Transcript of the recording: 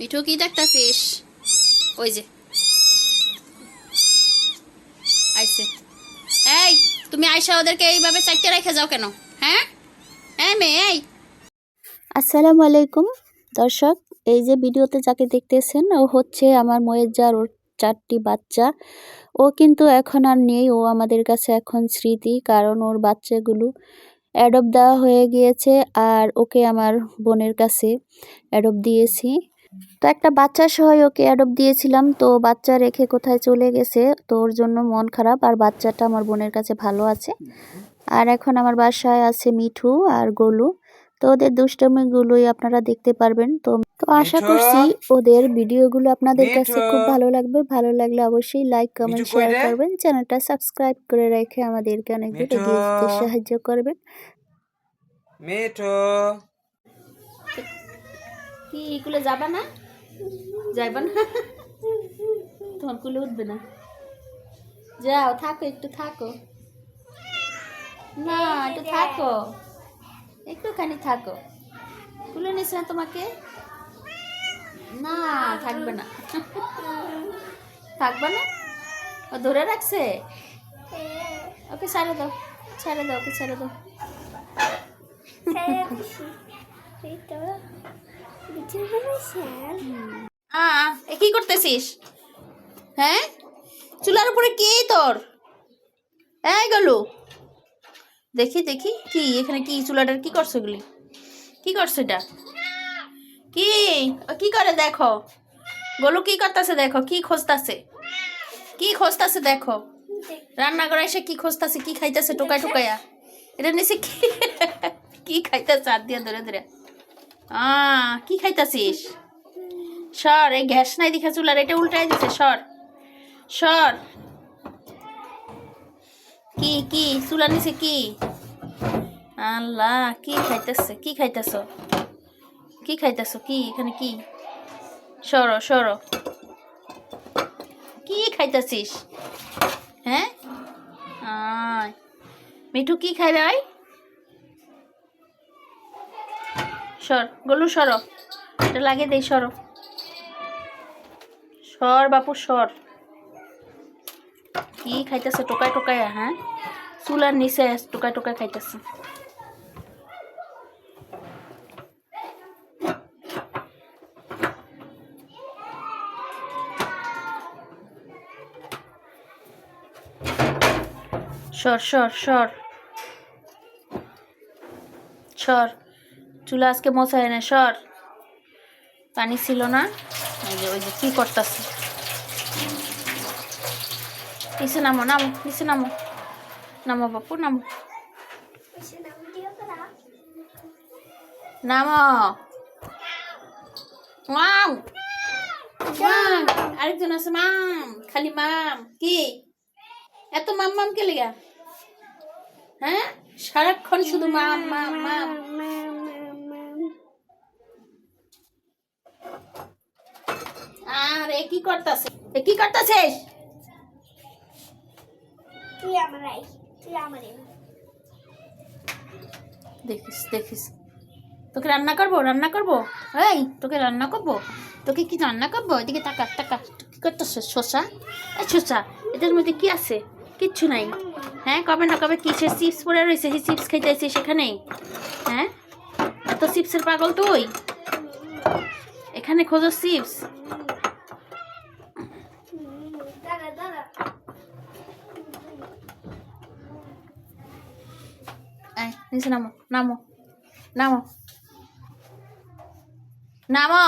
মিঠু কি দেখতাছিস? ওই যে। আইছে। এই, তুমি আয়সা ওদেরকে এইভাবে চাইতে রেখে যাও কেন? হ্যাঁ? এই মেয়ে, এই। আসসালামু আলাইকুম। দর্শক, এই যে ভিডিওতে যাকে দেখতেছেন, ও হচ্ছে আমার ময়েজার ওর চারটি বাচ্চা। ও কিন্তু এখন আর নেই, ও আমাদের কাছে এখন স্মৃতি, কারণ ওর বাচ্চাগুলো অ্যাডপ দেওয়া হয়ে গিয়েছে, আর ওকে আমার বোনের কাছে অ্যাডপ দিয়েছি। তো একটা বাচ্চা সহ ওকে অ্যাডপ দিয়েছিলাম। তো বাচ্চা রেখে কোথায় চলে গেছে তো ওর জন্য মন খারাপ। আর বাচ্চাটা আমার বোনের কাছে ভালো আছে। আর এখন আমার বাসায় আছে মিঠু আর গোলু। তো ওদের দুষ্টমিগুলোই আপনারা দেখতে পারবেন। তো তো আশা করছি ওদের ভিডিওগুলো আপনাদের কাছে খুব ভালো লাগবে। ভালো লাগলে অবশ্যই লাইক কমেন্ট শেয়ার করবেন। চ্যানেলটা সাবস্ক্রাইব করে রেখে আমাদেরকে অনেক সাহায্য করবেন। মিঠু! কি কুলে যাবা না? যাইবা না? তোমার কুলে উঠবে না। যাও থাকো একটু থাকো। না একটু থাকো। একটুখানি থাকো। কুলে নিস না তোমাকে? না থাকবে না। থাকবে না? ও ধরে রাখছে? ওকে ছেড়ে দাও ছেড়ে দাও ওকে ছেড়ে দাও। আহ, এ কি করতেছিস? হ্যাঁ? চুলার উপরে কে তোর? এই গলু। দেখি দেখি, কি? এখানে কি চুলাটার কি করছ এগুলি? কি করছ এটা? কি? কি করে দেখো? গলু কি করতেছে দেখো? কি খোঁজতাছে? কি খোঁজতাছে দেখো? রান্না করে এসে কি খোঁজতাছে? কি খাইতেছে? টোকায় টোকায়া। এটা নিচে কি? কি খাইতেছে? হাত দিয়ে ধরে ধরে। কি খাইতাছিস? সর, এই গ্যাস নাই দেখা চুলার, এটা উল্টাই দিছে, সর। সর। কি কি? চুলার নিচে কি? আল্লাহ, কি খাইতেছে, কি খাইতেছ? কি খাইতেছ? কি? এখানে কি? সর সর। কি খাইতেছিস? হ্যাঁ? মিঠু কি খাই রে সর, গলু সরো। এটা লাগে দেই, সরো। সর, বাপু, সর। কি খাইতেছে? টোকায় টোকায় হ্যাঁ? চুলার নিচে টোকায় টোকায় খাইতেছে। সর সর সর। সর। চুলা আজকে মশাই না সর। পানি ছিল না। এই যে, ওই যে কি করতেছে? নিচে নামো নামো, নিচে নামো। নামো বাপু, নামো। নামো। মাম। মাম, আরেকজন আছে, মাম, খালি মাম। কি? এত মাম মাম কে লেগা? হ্যাঁ? সারাক্ষণ শুধু মাম মাম মাম। কি করতাছে? এ কি করতাছিস? দেখিস দেখিস। তোকে রান্না করব রান্না করব? এই তোকে রান্না করব? তোকে কি রান্না করব? এদিকে টাকা টাকা কি করতেছ শসা এই শসা এদের মধ্যে কি আছে? কিচ্ছু নাই। হ্যাঁ কবে না কবে কিসে চিপস পড়ে রয়েছে? সেই চিপস খাইতেছি সেখানে। হ্যাঁ? এত চিপসের পাগল তুই? এখানে খোঁজো চিপস। এই নিচে নামো নামো নামো নামো